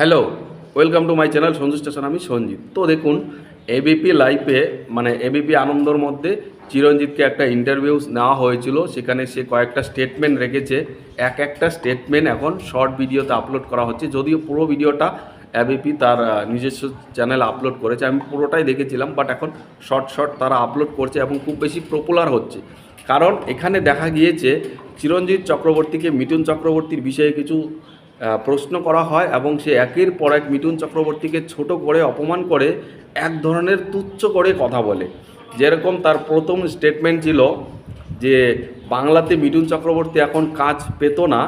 Hello welcome to my channel Sanju station আমি সঞ্জিত। তো দেখুন এবিপি লাইভে মানে এবিপি আনন্দর মধ্যে চিরঞ্জিতকে একটা ইন্টারভিউ নেওয়া হয়েছিল। সেখানে সে কয়েকটা স্টেটমেন্ট রেখেছে। এক একটা স্টেটমেন্ট এখন শর্ট ভিডিওতে আপলোড করা হচ্ছে। যদিও পুরো ভিডিওটা এবিপি তার নিজস্ব চ্যানেল আপলোড করেছে। আমি পুরোটাই দেখেছিলাম বাট এখন শর্ট শর্ট তারা আপলোড করছে এবং খুব বেশি পপুলার হচ্ছে। কারণ এখানে দেখা গিয়েছে, চিরঞ্জিত চক্রবর্তীকে মিঠুন চক্রবর্তীর বিষয়ে কিছু প্রশ্ন করা হয় এবং সে একের পর এক মিঠুন চক্রবর্তীকে ছোট করে অপমান করে এক ধরনের তুচ্ছ করে কথা বলে। যেরকম তার প্রথম স্টেটমেন্ট ছিল যে, বাংলাতে মিঠুন চক্রবর্তী এখন কাজ পেত না,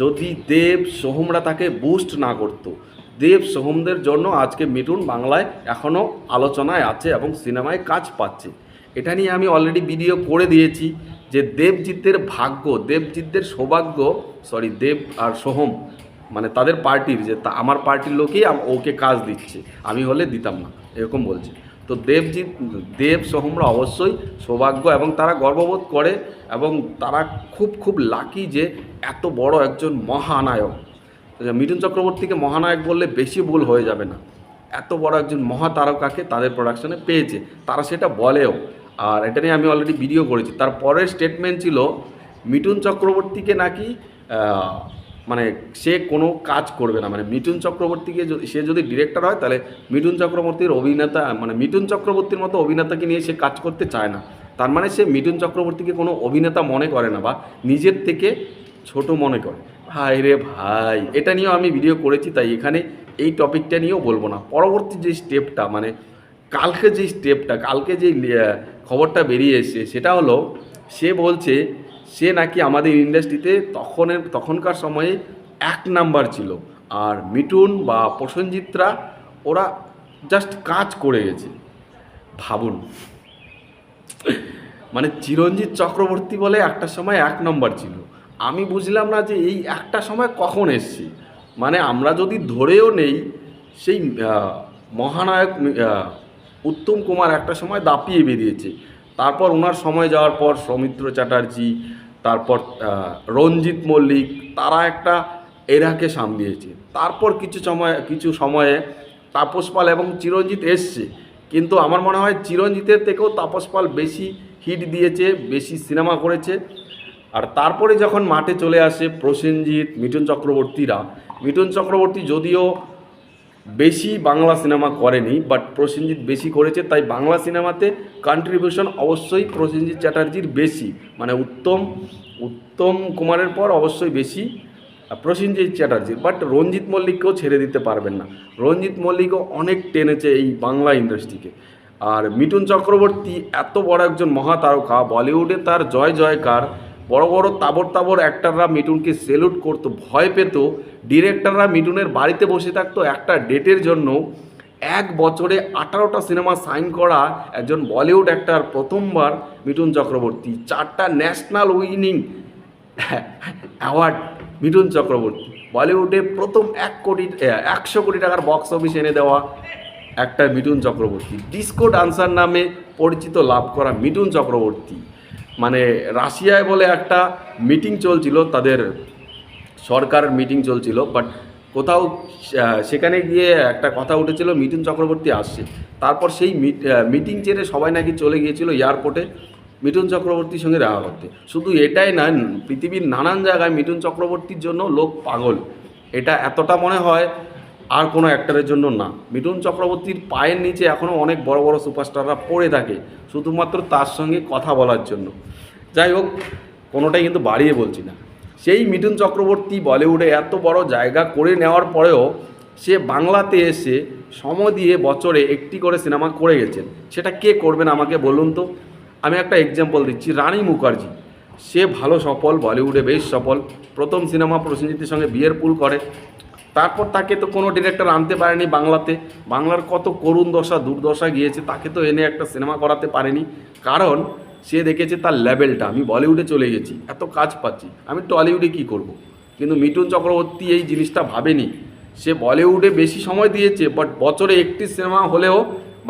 যদি দেব সোহমরা তাকে বুস্ট না করতো। দেব সোহমদের জন্য আজকে মিঠুন বাংলায় এখনও আলোচনায় আছে এবং সিনেমায় কাজ পাচ্ছে। এটা নিয়ে আমি অলরেডি ভিডিও করে দিয়েছি যে, দেবজিতের ভাগ্য, দেবজিতের সৌভাগ্য সরি দেব আর সোহম মানে তাদের পার্টির যে আমার পার্টির লোকেই ওকে কাজ দিচ্ছে। আমি হলে দিতাম না, এরকম বলছে। তো দেবজিৎ, দেব সোহমরা অবশ্যই সৌভাগ্য এবং তারা গর্ববোধ করে এবং তারা খুব খুব লাকি যে এত বড় একজন মহানায়ক। মিঠুন চক্রবর্তীকে মহানায়ক বললে বেশি ভুল হয়ে যাবে না। এত বড় একজন মহাতারকাকে তাদের প্রোডাকশনে পেয়েছে। তারা সেটা বলেও। আর এটা নিয়ে আমি অলরেডি ভিডিও করেছি। তার পরের স্টেটমেন্ট ছিল, মিঠুন চক্রবর্তীকে নাকি মানে সে কোনো কাজ করবে না। মানে মিঠুন চক্রবর্তীকে সে যদি ডিরেক্টর হয়, তাহলে মিঠুন চক্রবর্তীর অভিনেতা মানে মিঠুন চক্রবর্তীর মতো অভিনেতাকে নিয়ে সে কাজ করতে চায় না। তার মানে সে মিঠুন চক্রবর্তীকে কোনো অভিনেতা মনে করে না বা নিজের থেকে ছোট মনে করে। ভাই রে ভাই, এটা নিয়েও আমি ভিডিও করেছি, তাই এখানে এই টপিকটা নিয়েও বলব না। পরবর্তী যে স্টেপটা মানে কালকে যে স্টেপটা কালকে যে খবরটা বেরিয়ে এসেছে, সেটা হলো, সে বলছে সে নাকি আমাদের ইন্ডাস্ট্রিতে তখনের, তখনকার সময়ে এক নাম্বার ছিল। আর মিঠুন বা প্রসেনজিৎরা, ওরা জাস্ট কাজ করে গেছে। ভাবুন। মানে চিরঞ্জিত চক্রবর্তী বলে একটা সময় এক নম্বর ছিল। আমি বুঝলাম না যে এই একটা সময় কখন এসছে। মানে আমরা যদি ধরেও নেই, সেই মহানায়ক উত্তম কুমার একটা সময় দাপিয়ে বেরিয়েছে। তারপর ওনার সময় যাওয়ার পর সৌমিত্র চ্যাটার্জি, তারপর রঞ্জিত মল্লিক, তারা একটা এরাকে সামলিয়েছে। তারপর কিছু সময়, কিছু সময়ে তাপস পাল এবং চিরঞ্জিত এসছে। কিন্তু আমার মনে হয় চিরঞ্জিতের থেকেও তাপস পাল বেশি হিট দিয়েছে, বেশি সিনেমা করেছে। আর তারপরে যখন মাঠে চলে আসে প্রসেনজিৎ, মিঠুন চক্রবর্তীরা, মিঠুন চক্রবর্তী যদিও বেশি বাংলা সিনেমা করেনি বাট প্রসেনজিৎ বেশি করেছে, তাই বাংলা সিনেমাতে কন্ট্রিবিউশন অবশ্যই প্রসেনজিৎ চ্যাটার্জির বেশি মানে উত্তম উত্তম কুমারের পর অবশ্যই বেশি প্রসেনজিৎ চ্যাটার্জির বাট রঞ্জিত মল্লিককেও ছেড়ে দিতে পারবেন না। রঞ্জিত মল্লিকও অনেক টেনেছে এই বাংলা ইন্ডাস্ট্রিকে। আর মিঠুন চক্রবর্তী এত বড় একজন মহাতারকা, বলিউডে তার জয় জয়কার বড় বড় তাবর তাবর অ্যাক্টাররা মিঠুনকে সেলুট করতো, ভয় পেত। ডিরেক্টররা মিঠুনের বাড়িতে বসে থাকতো একটা ডেটের জন্য। এক বছরে আঠারোটা সিনেমা সাইন করা একজন বলিউড অ্যাক্টার প্রথমবার মিঠুন চক্রবর্তী। চারটা national winning award Mithun Chakraborty. বলিউডে প্রথম এক কোটি একশো কোটি টাকার বক্স অফিস এনে দেওয়া একটা মিঠুন চক্রবর্তী। ডিসকো ডান্সার নামে পরিচিত লাভ করা মিঠুন চক্রবর্তী। মানে রাশিয়ায় বলে একটা মিটিং চলছিল, তাদের সরকারের মিটিং চলছিল বাট কোথাও সেখানে গিয়ে একটা কথা উঠেছিল, মিঠুন চক্রবর্তী আসছে। তারপর সেই মিটিং ছেড়ে সবাই নাকি চলে গিয়েছিল এয়ারপোর্টে মিঠুন চক্রবর্তীর সঙ্গে দেখা করতে। শুধু এটাই না, পৃথিবীর নানান জায়গায় মিঠুন চক্রবর্তীর জন্য লোক পাগল। এটা এতটা মনে হয় আর কোনো অ্যাক্টরের জন্য না। মিঠুন চক্রবর্তীর পায়ের নিচে এখনও অনেক বড় বড় সুপারস্টাররা পড়ে থাকে, শুধুমাত্র তার সঙ্গে কথা বলার জন্য। যাই হোক, কোনোটাই কিন্তু বাড়িয়ে বলছি না। সেই মিঠুন চক্রবর্তী বলিউডে এত বড় জায়গা করে নেওয়ার পরেও সে বাংলাতে এসে সম দিয়ে বছরে একটি করে সিনেমা করে গেছেন। সেটা কে করবেন আমাকে বলুন তো? আমি একটা এক্সাম্পল দিচ্ছি, রানী মুখার্জি। সে ভালো সফল, বলিউডে বেশ সফল। প্রথম সিনেমা প্রসেনজিতের সঙ্গে বিয়ের পুল করে। তারপর তাকে তো কোনো ডিরেক্টর আনতে পারেনি বাংলাতে। বাংলার কত করুণ দশা, দুর্দশা গিয়েছে, তাকে তো এনে একটা সিনেমা করাতে পারেনি। কারণ সে দেখেছে তার লেভেলটা আমি বলিউডে চলে গেছি, এত কাজ পাচ্ছি। আমি টলিউডে কি করব। কিন্তু মিঠুন চক্রবর্তী এই জিনিসটা ভাবেনি। সে বলিউডে বেশি সময় দিয়েছে বাট বছরে একটি সিনেমা হলেও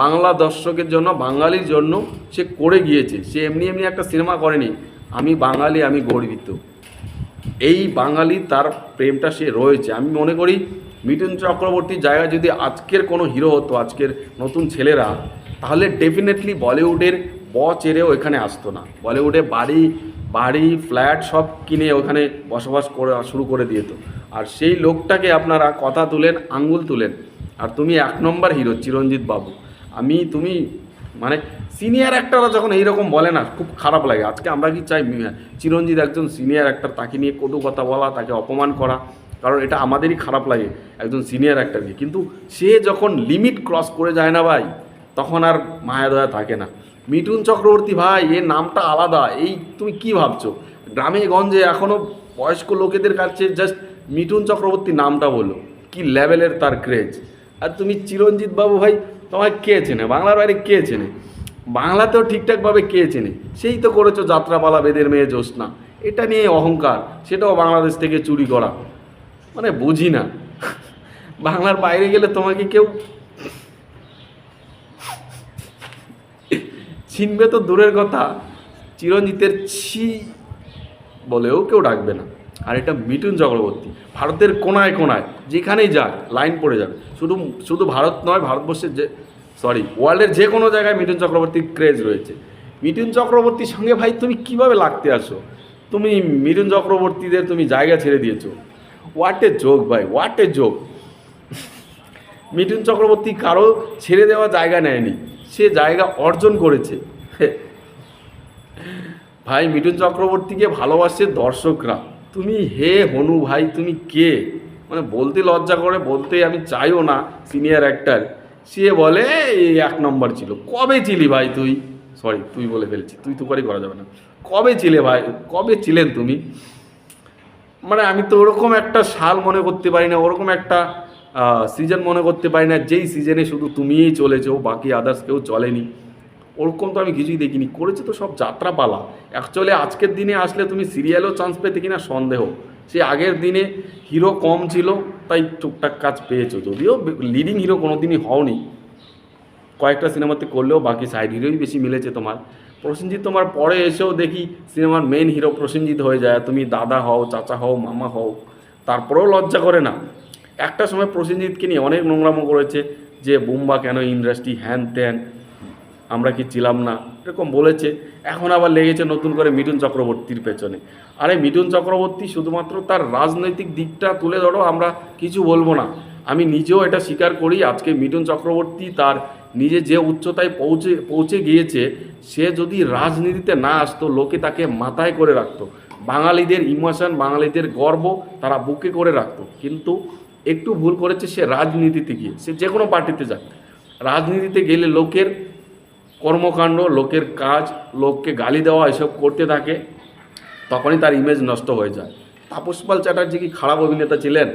বাংলা দর্শকের জন্য, বাঙালির জন্য সে করে গিয়েছে। সে এমনি এমনি একটা সিনেমা করেনি। আমি বাঙালি, আমি গর্বিত। এই বাঙালি তার প্রেমটা সে রয়েছে। আমি মনে করি মিঠুন চক্রবর্তীর জায়গায় যদি আজকের কোনো হিরো হতো, আজকের নতুন ছেলেরা, তাহলে ডেফিনেটলি বলিউডের ব চেরেও এখানে আসতো না। বলিউডে বাড়ি বাড়ি, ফ্ল্যাট সব কিনে ওখানে বসবাস করে, শুরু করে দিয়েতো। আর সেই লোকটাকে আপনারা কথা তুলেন, আঙ্গুল তুলেন। আর তুমি এক নম্বর হিরো, চিরঞ্জিত বাবু। আমি, তুমি মানে সিনিয়র অ্যাক্টাররা যখন এইরকম বলে না, খুব খারাপ লাগে। আজকে আমরা কি চাই? চিরঞ্জিত একজন সিনিয়র অ্যাক্টার তাকে নিয়ে কটু কথা বলা, তাকে অপমান করা, কারণ এটা আমাদেরই খারাপ লাগে, একজন সিনিয়র অ্যাক্টারকে কিন্তু সে যখন লিমিট ক্রস করে যায় না ভাই, তখন আর মায়া দয়া থাকে না। মিঠুন চক্রবর্তী, ভাই, এর নামটা আলাদা। এই তুমি কি ভাবছ? গ্রামে গঞ্জে এখনও বয়স্ক লোকেদের কাছে জাস্ট মিঠুন চক্রবর্তী নামটা বলো। কি লেভেলের তার ক্রেজ আর তুমি চিরঞ্জিত বাবু, ভাই তোমায় কে চেনে? বাংলার বাইরে কে চেনে? বাংলাতেও ঠিকঠাকভাবে কে চেনে? সেই তো করেছ যাত্রাপালা, বেদের মেয়ে জ্যোৎস্না। এটা নিয়ে অহংকার, সেটাও বাংলাদেশ থেকে চুরি করা। মানে বুঝি না। বাংলার বাইরে গেলে তোমাকে কেউ চিনবে তো দূরের কথা। চিরঞ্জিতের ছি বলেও কেউ ডাকবে না। আর এটা মিঠুন চক্রবর্তী, ভারতের কোনায় কোনায় যেখানেই যাক, লাইন পড়ে যাবে। শুধু শুধু ভারত নয়, ভারতবর্ষের যে সরি ওয়ার্ল্ডের যে কোনো জায়গায় মিঠুন চক্রবর্তীর ক্রেজ রয়েছে। মিঠুন চক্রবর্তীর সঙ্গে ভাই তুমি কীভাবে লাগতে আসো? তুমি মিঠুন চক্রবর্তীদের তুমি জায়গা ছেড়ে দিয়েছ। হোয়াট এ যোগ ভাই হোয়াট এ যোগ মিঠুন চক্রবর্তী কারও ছেড়ে দেওয়া জায়গা নেয়নি। সে জায়গা অর্জন করেছে। ভাই, মিঠুন চক্রবর্তীকে ভালোবাসে দর্শকরা। তুমি হে হনু ভাই, তুমি কে? মানে বলতে লজ্জা করে বলতে আমি চাইও না সিনিয়র অ্যাক্টার সে বলে, এই এক নম্বর ছিল। কবে ছিলি ভাই তুই? সরি তুই বলে ফেলছি। তুই তো করেই করা যাবে না। কবে ছিলে ভাই? কবে ছিলেন তুমি? মানে আমি তো ওরকম একটা সাল মনে করতে পারি না, ওরকম একটা সিজন মনে করতে পারি না। যেই সিজনে শুধু তুমিই চলেছো, বাকি আদার্স কেউ চলেনি। ওরকম তো আমি কিছুই দেখিনি। করেছে তো সব যাত্রাপালা। অ্যাকচুয়ালি আজকের দিনে আসলে তুমি সিরিয়ালেও চান্স পেতে কিনা সন্দেহ। সে আগের দিনে হিরো কম ছিল, তাই টুকটাক কাজ পেয়েছ। যদিও লিডিং হিরো কোনো দিনই হওনি। কয়েকটা সিনেমাতে করলেও বাকি সাইড হিরোই বেশি মিলেছে তোমার। প্রসেনজিৎ, তোমার পরে এসেও দেখি সিনেমার মেন হিরো প্রসেনজিৎ হয়ে যায়। তুমি দাদা হও, চাচা হও, মামা হও, তারপরেও লজ্জা করে না। একটা সময় প্রসেনজিৎকে নিয়ে অনেক নোংরামো করেছে যে, বুম্বা কেন ইন্ডাস্ট্রি হ্যান ত্যান? আমরা কি ছিলাম না? এরকম বলেছে। এখন আবার লেগেছে নতুন করে মিঠুন চক্রবর্তীর পেছনে। আরে মিঠুন চক্রবর্তী শুধুমাত্র তার রাজনৈতিক দিকটা তুলে ধরো, আমরা কিছু বলব না। আমি নিজেও এটা স্বীকার করি, আজকে মিঠুন চক্রবর্তী তার নিজে যে উচ্চতায় পৌঁছে পৌঁছে গিয়েছে, সে যদি রাজনীতিতে না আসতো, লোকে তাকে মাথায় করে রাখতো। বাঙালিদের ইমোশন, বাঙালিদের গর্ব তারা বুকে করে রাখতো। কিন্তু একটু ভুল করেছে সে রাজনীতিতে গিয়ে। সে যে কোনো পার্টিতে যাক। রাজনীতিতে গেলে লোকের কর্মকাণ্ড, লোকের কাজ, লোককে গালি দেওয়া, এসব করতে থাকে, তখনই তার ইমেজ নষ্ট হয়ে যায়। তাপস পাল চ্যাটার্জি কি খারাপ অভিনেতা ছিলেন?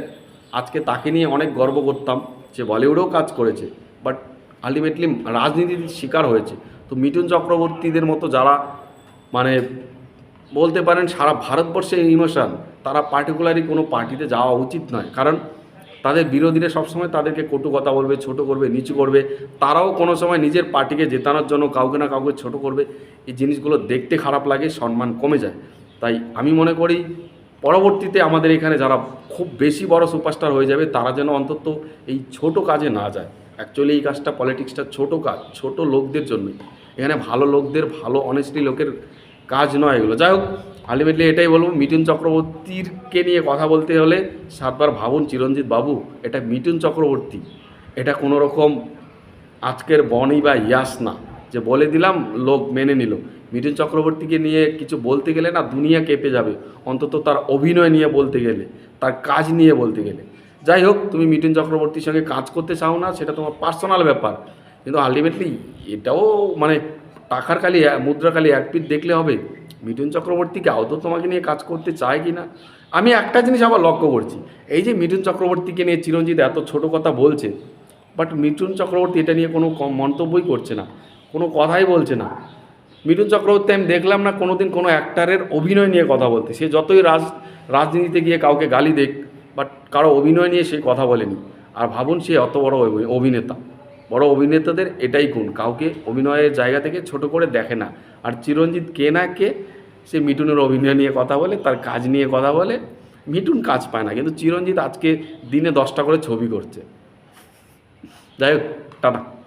আজকে তাকে নিয়ে অনেক গর্ব করতাম সে বলিউডেও কাজ করেছে বাট আলটিমেটলি রাজনীতির শিকার হয়েছে। তো মিঠুন চক্রবর্তীদের মতো যারা মানে বলতে পারেন সারা ভারতবর্ষে ইমোশন তারা পার্টিকুলারই কোনো পার্টিতে যাওয়া উচিত নয়। কারণ তাদের বিরোধীরা সবসময় তাদেরকে কটু কথা বলবে, ছোট করবে, নিচু করবে। তারাও কোনো সময় নিজের পার্টিকে জেতানোর জন্য কাউকে না কাউকে ছোট করবে। এই জিনিসগুলো দেখতে খারাপ লাগে, সম্মান কমে যায়। তাই আমি মনে করি, পরবর্তীতে আমাদের এখানে যারা খুব বেশি বড় সুপারস্টার হয়ে যাবে, তারা যেন অন্তত এই ছোট কাজে না যায়। অ্যাকচুয়ালি এই কাজটা, পলিটিক্সটা ছোট কাজ, ছোট লোকদের জন্যই। এখানে ভালো লোকদের, ভালো অনেস্টলি লোকের কাজ নয় এগুলো। যাই হোক আলটিমেটলি এটাই বলব, মিঠুন চক্রবর্তীরকে নিয়ে কথা বলতে হলে সাতবার ভাবুন চিরঞ্জিত বাবু, এটা মিঠুন চক্রবর্তী। এটা কোনো রকম আজকের বনি বা ইয়াস না। যে বলে দিলাম, লোক মেনে নিল। মিঠুন চক্রবর্তীকে নিয়ে কিছু বলতে গেলে না দুনিয়া কেঁপে যাবে। অন্তত তার অভিনয় নিয়ে বলতে গেলে, তার কাজ নিয়ে বলতে গেলে। যাই হোক, তুমি মিঠুন চক্রবর্তীর সঙ্গে কাজ করতে চাও না, সেটা তোমার পার্সোনাল ব্যাপার। কিন্তু আলটিমেটলি এটাও মানে টাকার খালি মুদ্রা খালি এক পিঠ দেখলে হবে। মিঠুন চক্রবর্তীকে আদৌ তোমাকে নিয়ে কাজ করতে চায় কি না? আমি একটা জিনিস আবার লক্ষ্য করছি। এই যে মিঠুন চক্রবর্তীকে নিয়ে চিরঞ্জিত এত ছোট কথা বলছে বাট মিঠুন চক্রবর্তী এটা নিয়ে কোনো মন্তব্যই করছে না, কোনো কথাই বলছে না। মিঠুন চক্রবর্তী আমি দেখলাম না কোনো দিন কোনো অ্যাক্টারের অভিনয় নিয়ে কথা বলতে। সে যতই রাজ, রাজনীতিতে গিয়ে কাউকে গালি দেখ বাট কারও অভিনয় নিয়ে সে কথা বলেনি। আর ভাবুন সে অত বড় অভি- অভিনেতা। বড় অভিনেতাদের এটাই গুণ। কাউকে অভিনয়ের জায়গা থেকে ছোট করে দেখে না। আর চিরঞ্জিত কে না কে, সে মিটুনের অভিনয় নিয়ে কথা বলে, তার কাজ নিয়ে কথা বলে, মিঠুন কাজ পায় না। কিন্তু চিরঞ্জিত আজকে দিনে দশটা করে ছবি করছে। যাই হোক, টাটা।